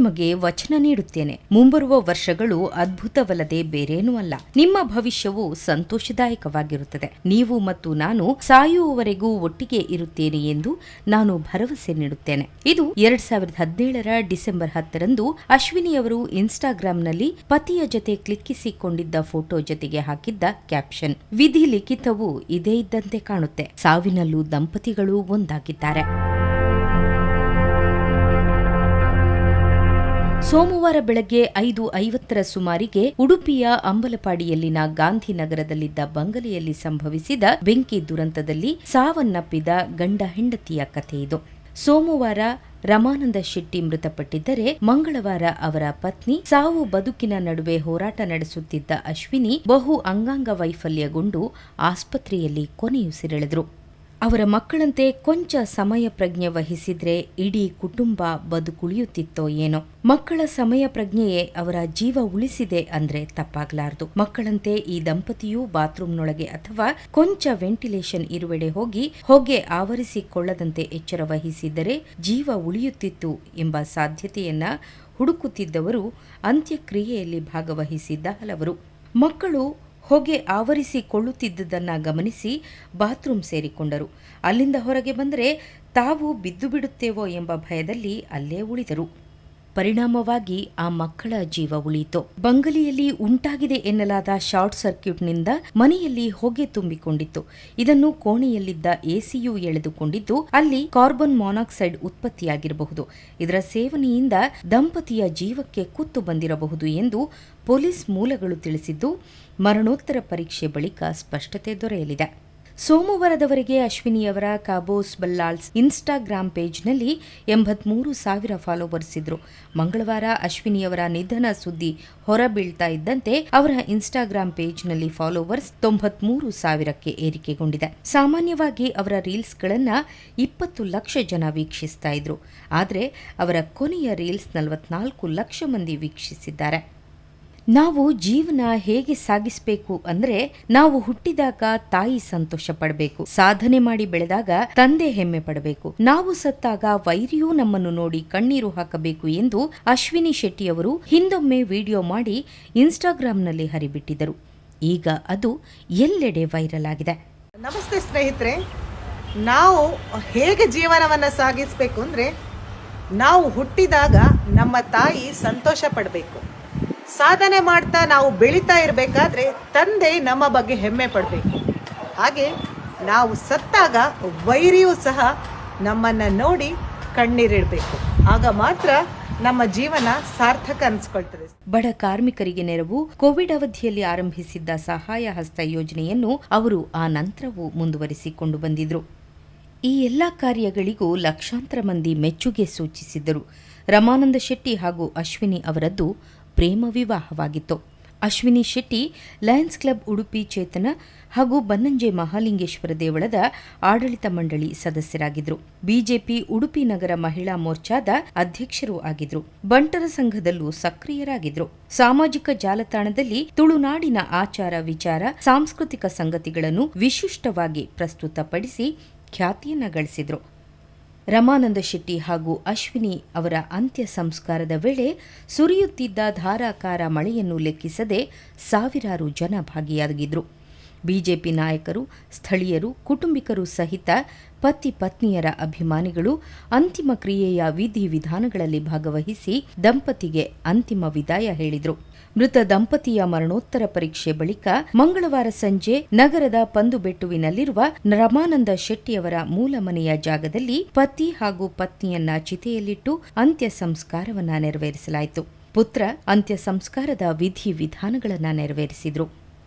ನಿಮಗೆ ವಚನ ನೀಡುತ್ತೇನೆ. ಮುಂಬರುವ ವರ್ಷಗಳು ಅದ್ಭುತವಲ್ಲದೆ ಬೇರೇನೂ ಅಲ್ಲ. ನಿಮ್ಮ ಭವಿಷ್ಯವು ಸಂತೋಷದಾಯಕವಾಗಿರುತ್ತದೆ. ನೀವು ಮತ್ತು ನಾನು ಸಾಯುವವರೆಗೂ ಒಟ್ಟಿಗೆ ಇರುತ್ತೇನೆ ಎಂದು ನಾನು ಭರವಸೆ ನೀಡುತ್ತೇನೆ. ಇದು ಎರಡ್ ಸಾವಿರದ ಹದಿನೇಳರ ಡಿಸೆಂಬರ್ ಹತ್ತರಂದು ಅಶ್ವಿನಿಯವರು ಇನ್ಸ್ಟಾಗ್ರಾಂನಲ್ಲಿ ಪತಿಯ ಜೊತೆ ಕ್ಲಿಕ್ಕಿಸಿಕೊಂಡಿದ್ದ ಫೋಟೋ ಜೊತೆಗೆ ಹಾಕಿದ್ದ ಕ್ಯಾಪ್ಷನ್. ವಿಧಿ ಲಿಖಿತವು ಇದೇ ಇದ್ದಂತೆ ಕಾಣುತ್ತೆ. ಸಾವಿನಲ್ಲೂ ದಂಪತಿಗಳು ಒಂದಾಗಿದ್ದಾರೆ. ಸೋಮವಾರ ಬೆಳಗ್ಗೆ ಐದು ಐವತ್ತರ ಸುಮಾರಿಗೆ ಉಡುಪಿಯ ಅಂಬಲಪಾಡಿಯಲ್ಲಿನ ಗಾಂಧಿನಗರದಲ್ಲಿದ್ದ ಬಂಗಲೆಯಲ್ಲಿ ಸಂಭವಿಸಿದ ಬೆಂಕಿ ದುರಂತದಲ್ಲಿ ಸಾವನ್ನಪ್ಪಿದ ಗಂಡ ಹೆಂಡತಿಯ ಕಥೆ ಇದು. ಸೋಮವಾರ ರಮಾನಂದ ಶೆಟ್ಟಿ ಮೃತಪಟ್ಟಿದ್ದರೆ ಮಂಗಳವಾರ ಅವರ ಪತ್ನಿ ಸಾವು ಬದುಕಿನ ನಡುವೆ ಹೋರಾಟ ನಡೆಸುತ್ತಿದ್ದ ಅಶ್ವಿನಿ ಬಹು ಅಂಗಾಂಗ ವೈಫಲ್ಯಗೊಂಡು ಆಸ್ಪತ್ರೆಯಲ್ಲಿ ಕೊನೆಯುಸಿರೆಳೆದರು. ಅವರ ಮಕ್ಕಳಂತೆ ಕೊಂಚ ಸಮಯ ಪ್ರಜ್ಞೆ ವಹಿಸಿದ್ರೆ ಇಡೀ ಕುಟುಂಬ ಬದುಕುಳಿಯುತ್ತಿತ್ತೋ ಏನೋ. ಮಕ್ಕಳ ಸಮಯ ಪ್ರಜ್ಞೆಯೇ ಅವರ ಜೀವ ಉಳಿಸಿದೆ ಅಂದ್ರೆ ತಪ್ಪಾಗಲಾರದು. ಮಕ್ಕಳಂತೆ ಈ ದಂಪತಿಯು ಬಾತ್ರೂಮ್ನೊಳಗೆ ಅಥವಾ ಕೊಂಚ ವೆಂಟಿಲೇಷನ್ ಇರುವೆಡೆ ಹೋಗಿ ಹೊಗೆ ಆವರಿಸಿಕೊಳ್ಳದಂತೆ ಎಚ್ಚರ ವಹಿಸಿದ್ದರೆ ಜೀವ ಉಳಿಯುತ್ತಿತ್ತು ಎಂಬ ಸಾಧ್ಯತೆಯನ್ನ ಹುಡುಕುತ್ತಿದ್ದವರು ಅಂತ್ಯಕ್ರಿಯೆಯಲ್ಲಿ ಭಾಗವಹಿಸಿದ್ದ ಹಲವರು. ಮಕ್ಕಳು ಹೊಗೆ ಆವರಿಸಿಕೊಳ್ಳುತ್ತಿದ್ದುದನ್ನು ಗಮನಿಸಿ ಬಾತ್ರೂಮ್ ಸೇರಿಕೊಂಡರು. ಅಲ್ಲಿಂದ ಹೊರಗೆ ಬಂದರೆ ತಾವು ಬಿದ್ದು ಬಿಡುತ್ತೇವೋ ಎಂಬ ಭಯದಲ್ಲಿ ಅಲ್ಲೇ ಉಳಿದರು. ಪರಿಣಾಮವಾಗಿ ಆ ಮಕ್ಕಳ ಜೀವ ಉಳಿಯಿತು. ಬಂಗಲಿಯಲ್ಲಿ ಉಂಟಾಗಿದೆ ಎನ್ನಲಾದ ಶಾರ್ಟ್ ಸರ್ಕ್ಯೂಟ್ನಿಂದ ಮನೆಯಲ್ಲಿ ಹೊಗೆ ತುಂಬಿಕೊಂಡಿತ್ತು. ಇದನ್ನು ಕೋಣೆಯಲ್ಲಿದ್ದ ಎಸಿಯು ಎಳೆದುಕೊಂಡಿದ್ದು, ಅಲ್ಲಿ ಕಾರ್ಬನ್ ಮಾನಾಕ್ಸೈಡ್ ಉತ್ಪತ್ತಿಯಾಗಿರಬಹುದು. ಇದರ ಸೇವನೆಯಿಂದ ದಂಪತಿಯ ಜೀವಕ್ಕೆ ಕುತ್ತು ಬಂದಿರಬಹುದು ಎಂದು ಪೊಲೀಸ್ ಮೂಲಗಳು ತಿಳಿಸಿದ್ದು, ಮರಣೋತ್ತರ ಪರೀಕ್ಷೆ ಬಳಿಕ ಸ್ಪಷ್ಟತೆ ದೊರೆಯಲಿದೆ. ಸೋಮವಾರದವರೆಗೆ ಅಶ್ವಿನಿಯವರ ಕಾಬೋಸ್ ಬಲ್ಲಾಲ್ಸ್ ಇನ್ಸ್ಟಾಗ್ರಾಂ ಪೇಜ್ನಲ್ಲಿ ಎಂಬತ್ಮೂರು ಸಾವಿರ ಫಾಲೋವರ್ಸ್ ಇದ್ರು. ಮಂಗಳವಾರ ಅಶ್ವಿನಿಯವರ ನಿಧನ ಸುದ್ದಿ ಹೊರಬೀಳ್ತಾ ಇದ್ದಂತೆ ಅವರ ಇನ್ಸ್ಟಾಗ್ರಾಂ ಪೇಜ್ನಲ್ಲಿ ಫಾಲೋವರ್ಸ್ ತೊಂಬತ್ಮೂರು ಸಾವಿರಕ್ಕೆ ಏರಿಕೆಗೊಂಡಿದೆ. ಸಾಮಾನ್ಯವಾಗಿ ಅವರ ರೀಲ್ಸ್ಗಳನ್ನ ಇಪ್ಪತ್ತು ಲಕ್ಷ ಜನ ವೀಕ್ಷಿಸ್ತಾ ಇದ್ರು. ಆದರೆ ಅವರ ಕೊನೆಯ ರೀಲ್ಸ್ ನಲವತ್ನಾಲ್ಕು ಲಕ್ಷ ಮಂದಿ ವೀಕ್ಷಿಸಿದ್ದಾರೆ. ನಾವು ಜೀವನ ಹೇಗೆ ಸಾಗಿಸಬೇಕು ಅಂದ್ರೆ ನಾವು ಹುಟ್ಟಿದಾಗ ತಾಯಿ ಸಂತೋಷ ಪಡಬೇಕು, ಸಾಧನೆ ಮಾಡಿ ಬೆಳೆದಾಗ ತಂದೆ ಹೆಮ್ಮೆ ಪಡಬೇಕು. ನಾವು ಸತ್ತಾಗ ವೈರಿಯೂ ನಮ್ಮನ್ನು ನೋಡಿ ಕಣ್ಣೀರು ಹಾಕಬೇಕು ಎಂದು ಅಶ್ವಿನಿ ಶೆಟ್ಟಿಯವರು ಹಿಂದೊಮ್ಮೆ ವಿಡಿಯೋ ಮಾಡಿ ಇನ್ಸ್ಟಾಗ್ರಾಂನಲ್ಲಿ ಹರಿಬಿಟ್ಟಿದ್ದರು. ಈಗ ಅದು ಎಲ್ಲೆಡೆ ವೈರಲ್ ಆಗಿದೆ. ನಮಸ್ತೆ ಸ್ನೇಹಿತರೆ, ನಾವು ಹೇಗೆ ಜೀವನವನ್ನು ಸಾಗಿಸಬೇಕು ಅಂದರೆ ನಾವು ಹುಟ್ಟಿದಾಗ ನಮ್ಮ ತಾಯಿ ಸಂತೋಷ ಪಡಬೇಕು. ಸಾಧನೆ ಮಾಡ್ತಾ ನಾವು ಬೆಳೀತಾ ಇರಬೇಕಾದ್ರೆ ತಂದೆ ನಮ್ಮ ಬಗ್ಗೆ ಹೆಮ್ಮೆ ಪಡಬೇಕು. ಹಾಗೆ ನಾವು ಸತ್ತಾಗ ವೈರಿಯೂ ಸಹ ನಮ್ಮನ್ನು ನೋಡಿ ಕಣ್ಣೀರಿಡಬೇಕು. ಆಗ ಮಾತ್ರ ನಮ್ಮ ಜೀವನ ಸಾರ್ಥಕ ಅನ್ಸ್ಕೊಳ್ತದೆ. ಬಡ ಕಾರ್ಮಿಕರಿಗೆ ನೆರವು, ಕೋವಿಡ್ ಅವಧಿಯಲ್ಲಿ ಆರಂಭಿಸಿದ್ದ ಸಹಾಯ ಹಸ್ತ ಯೋಜನೆಯನ್ನು ಅವರು ಆ ನಂತರವೂ ಮುಂದುವರಿಸಿಕೊಂಡು ಬಂದಿದ್ರು. ಈ ಎಲ್ಲ ಕಾರ್ಯಗಳಿಗೂ ಲಕ್ಷಾಂತರ ಮಂದಿ ಮೆಚ್ಚುಗೆ ಸೂಚಿಸಿದ್ದರು. ರಮಾನಂದ ಶೆಟ್ಟಿ ಹಾಗೂ ಅಶ್ವಿನಿ ಅವರದ್ದು ಪ್ರೇಮ ವಿವಾಹವಾಗಿತ್ತು. ಅಶ್ವಿನಿ ಶೆಟ್ಟಿ, ಲಯನ್ಸ್ ಕ್ಲಬ್ ಉಡುಪಿ ಚೇತನ ಹಾಗೂ ಬನ್ನಂಜೆ ಮಹಾಲಿಂಗೇಶ್ವರ ದೇವಳದ ಆಡಳಿತ ಮಂಡಳಿ ಸದಸ್ಯರಾಗಿದ್ದರು ಬಿಜೆಪಿ ಉಡುಪಿ ನಗರ ಮಹಿಳಾ ಮೋರ್ಚಾದ ಅಧ್ಯಕ್ಷರೂ ಆಗಿದ್ರು. ಬಂಟರ ಸಂಘದಲ್ಲೂ ಸಕ್ರಿಯರಾಗಿದ್ರು. ಸಾಮಾಜಿಕ ಜಾಲತಾಣದಲ್ಲಿ ತುಳುನಾಡಿನ ಆಚಾರ ವಿಚಾರ, ಸಾಂಸ್ಕೃತಿಕ ಸಂಗತಿಗಳನ್ನು ವಿಶಿಷ್ಟವಾಗಿ ಪ್ರಸ್ತುತಪಡಿಸಿ ಖ್ಯಾತಿಯನ್ನ ಗಳಿಸಿದ್ರು. ರಮಾನಂದ ಶೆಟ್ಟಿ ಹಾಗೂ ಅಶ್ವಿನಿ ಅವರ ಅಂತ್ಯ ಸಂಸ್ಕಾರದ ವೇಳೆ ಸುರಿಯುತ್ತಿದ್ದ ಧಾರಾಕಾರ ಮಳೆಯನ್ನು ಲೆಕ್ಕಿಸದೆ ಸಾವಿರಾರು ಜನ ಭಾಗಿಯಾಗಿದ್ರು. ಬಿಜೆಪಿ ನಾಯಕರು, ಸ್ಥಳೀಯರು, ಕುಟುಂಬಿಕರು ಸಹಿತ ಪತಿ ಪತ್ನಿಯರ ಅಭಿಮಾನಿಗಳು ಅಂತಿಮ ಕ್ರಿಯೆಯ ವಿಧಿ ವಿಧಾನಗಳಲ್ಲಿ ಭಾಗವಹಿಸಿ ದಂಪತಿಗೆ ಅಂತಿಮ ವಿದಾಯ ಹೇಳಿದರು. ಮೃತ ದಂಪತಿಯ ಮರಣೋತ್ತರ ಪರೀಕ್ಷೆ ಬಳಿಕ ಮಂಗಳವಾರ ಸಂಜೆ ನಗರದ ಪಂದುಬೆಟ್ಟುವಿನಲ್ಲಿರುವ ರಮಾನಂದ ಶೆಟ್ಟಿಯವರ ಮೂಲ ಮನೆಯ ಜಾಗದಲ್ಲಿ ಪತಿ ಹಾಗೂ ಪತ್ನಿಯನ್ನ ಚಿತೆಯಲ್ಲಿಟ್ಟು ಅಂತ್ಯ ಸಂಸ್ಕಾರವನ್ನ ನೆರವೇರಿಸಲಾಯಿತು. ಪುತ್ರ ಅಂತ್ಯ ಸಂಸ್ಕಾರದ ವಿಧಿ ವಿಧಾನಗಳನ್ನ ನೆರವೇರಿಸಿದ್ರು.